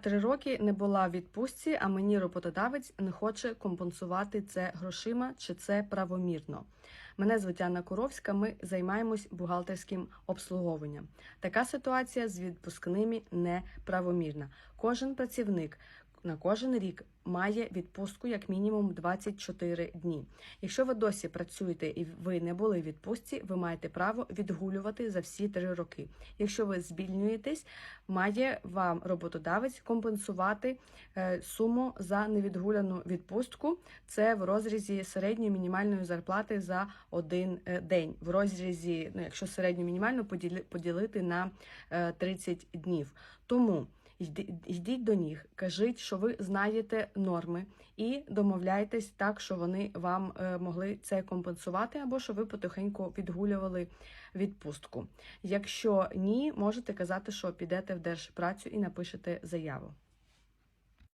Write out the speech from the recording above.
Три роки не була в відпустці, а мені роботодавець не хоче компенсувати це грошима чи це правомірно. Мене звуть Анна Куровська. Ми займаємось бухгалтерським обслуговуванням. Така ситуація з відпускними неправомірна. Кожен працівник на кожен рік має відпустку як мінімум 24 дні. Якщо ви досі працюєте і ви не були в відпустці, ви маєте право відгулювати за всі три роки. Якщо ви звільнюєтесь, має вам роботодавець компенсувати е, суму за невідгуляну відпустку. Це в розрізі середньої мінімальної зарплати за один е, день. В розрізі, ну якщо середню мінімальну поділи- поділити на е, 30 днів. Тому йдіть до них, кажіть, що ви знаєте норми, і домовляйтесь так, що вони вам е, могли це компенсувати, або що ви потихеньку відгулювали відпустку. Якщо ні, можете казати, що підете в держпрацю і напишете заяву.